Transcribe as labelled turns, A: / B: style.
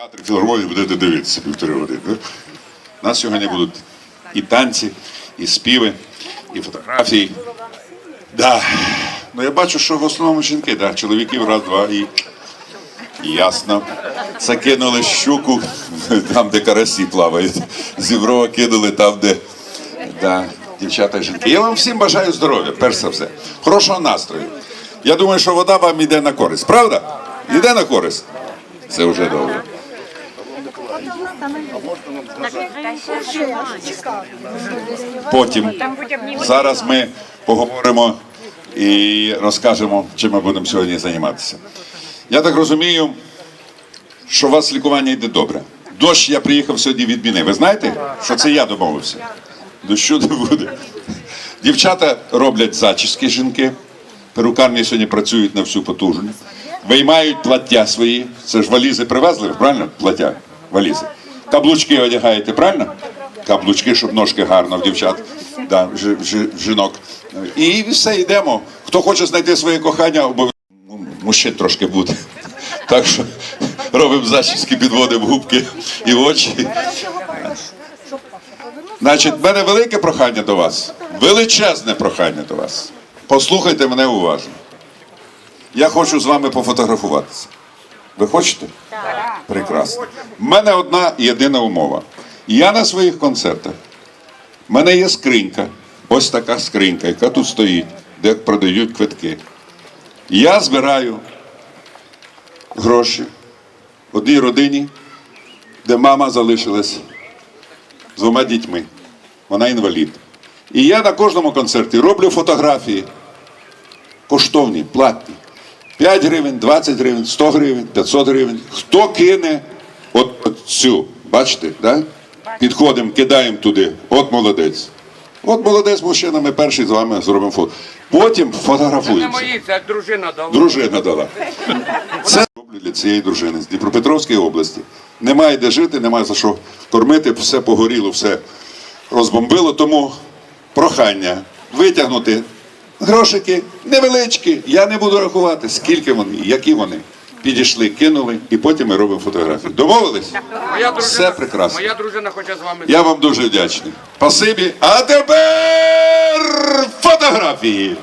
A: театр філармонії будете дивитися півтори години. У нас сьогодні будуть і танці, і співи, і фотографії. Да. Ну я бачу, що в основному жінки, да. чоловіків раз, два і. Ясно. Закинули щуку там, де карасі плавають. Зіброва кинули там, де да, дівчата і жінки. Я вам всім бажаю здоров'я, перш за все. Хорошого настрою. Я думаю, що вода вам йде на користь, правда? Йде на користь? Це вже добре. Потім зараз ми поговоримо і розкажемо, чим ми будемо сьогодні займатися. Я так розумію, що у вас лікування йде добре. Дощ я приїхав сьогодні відмінив. Ви знаєте, що це я домовився? Дощу не буде. Дівчата роблять зачіски жінки. Перукарні сьогодні працюють на всю потужність. Виймають плаття свої. Це ж валізи привезли, правильно? Плаття, валізи. Каблучки одягаєте, правильно? Каблучки, щоб ножки гарно в дівчат, да, жи- жи- жінок. І все, йдемо. Хто хоче знайти своє кохання, обов'язково ну, мужчин трошки буде. Так що робимо зачіски, підводимо губки і очі. Значить, в мене велике прохання до вас, величезне прохання до вас. Послухайте мене уважно. Я хочу з вами пофотографуватися. Ви хочете? Прекрасно. У мене одна єдина умова. Я на своїх концертах. У мене є скринька, ось така скринька, яка тут стоїть, де продають квитки. Я збираю гроші одній родині, де мама залишилась з двома дітьми. Вона інвалід. І я на кожному концерті роблю фотографії коштовні, платні. 5 гривень, 20 гривень, 100 гривень, 500 гривень. Хто кине от, цю, бачите, да? підходимо, кидаємо туди. От молодець. От молодець мужчина, ми перший з вами зробимо фото. Потім
B: Не
A: фотографуємося.
B: мої, це дружина дала.
A: Дружина дала. Це роблю для цієї дружини з Дніпропетровської області. Немає де жити, немає за що кормити, все погоріло, все розбомбило. Тому прохання витягнути грошики невеличкі. Я не буду рахувати, скільки вони, які вони. Підійшли, кинули, і потім ми робимо фотографії. Домовились?
B: Моя дружина,
A: Все прекрасно.
B: Моя дружина хоче з вами.
A: Я вам дуже вдячний. Спасибі. А тепер фотографії.